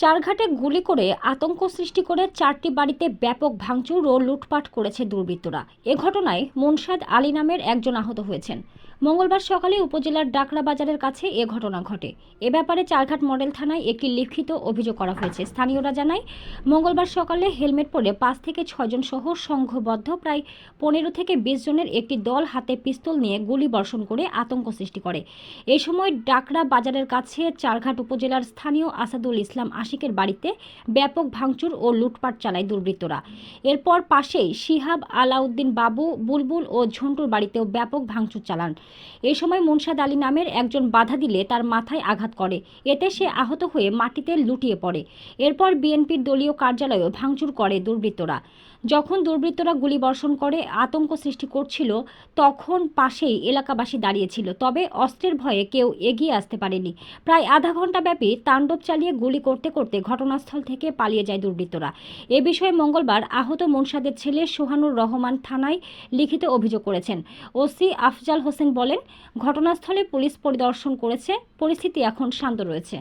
চারঘাটে গুলি করে আতঙ্ক সৃষ্টি করে চারটি বাড়িতে ব্যাপক ভাঙচুর ও লুটপাট করেছে দুর্বৃত্তরা। এ ঘটনায় মুনশাদ আলী নামের একজন আহত হয়েছেন। মঙ্গলবার সকালে উপজেলার ডাকরা বাজারের কাছে এ ঘটনা ঘটে। এ ব্যাপারে চারঘাট মডেল থানায় একটি লিখিত অভিযোগ করা হয়েছে। স্থানীয়রা জানায়, মঙ্গলবার সকালে হেলমেট পরে পাঁচ থেকে ছয়জন সহ সংঘবদ্ধ প্রায় পনেরো থেকে বিশ জনের একটি দল হাতে পিস্তল নিয়ে গুলি বর্ষণ করে আতঙ্ক সৃষ্টি করে। এ সময় ডাকরা বাজারের কাছে চারঘাট উপজেলার স্থানীয় আসাদুল ইসলাম আশিকের বাড়িতে ব্যাপক ভাঙচুর ও লুটপাট চালায় দুর্বৃত্তরা। এরপর পাশেই শিহাব আলাউদ্দিন বাবু, বুলবুল ও ঝন্টুর বাড়িতেও ব্যাপক ভাঙচুর চালান। এই সময় মুনসাদ আলী নামের একজন বাধা দিলে তার মাথায় আঘাত করে। এতে সে আহত হয়ে মাটিতে লুটিয়ে পড়ে। এরপর বিএনপির দলীয় কার্যালয়েও ভাঙচুর করে দুর্বৃত্তরা। যখন দুর্বৃত্তরা গুলিবর্ষণ করে, আতঙ্ক সৃষ্টি করছিল, তখন পাশেই এলাকাবাসী দাঁড়িয়েছিল। তবে অস্ত্রের ভয়ে কেউ এগিয়ে আসতে পারেনি। প্রায় আধা ঘণ্টা ব্যাপী তাণ্ডব চালিয়ে গুলি করতে করতে ঘটনাস্থল থেকে পালিয়ে যায় দুর্বৃত্তরা। এ বিষয়ে মঙ্গলবার আহত মুনসাদের ছেলে সোহানুর রহমান থানায় লিখিত অভিযোগ করেছেন। ওসি আফজাল হোসেন বলেন ঘটনাস্থলে পুলিশ পরিদর্শন করেছে পরিস্থিতি এখন শান্ত রয়েছে।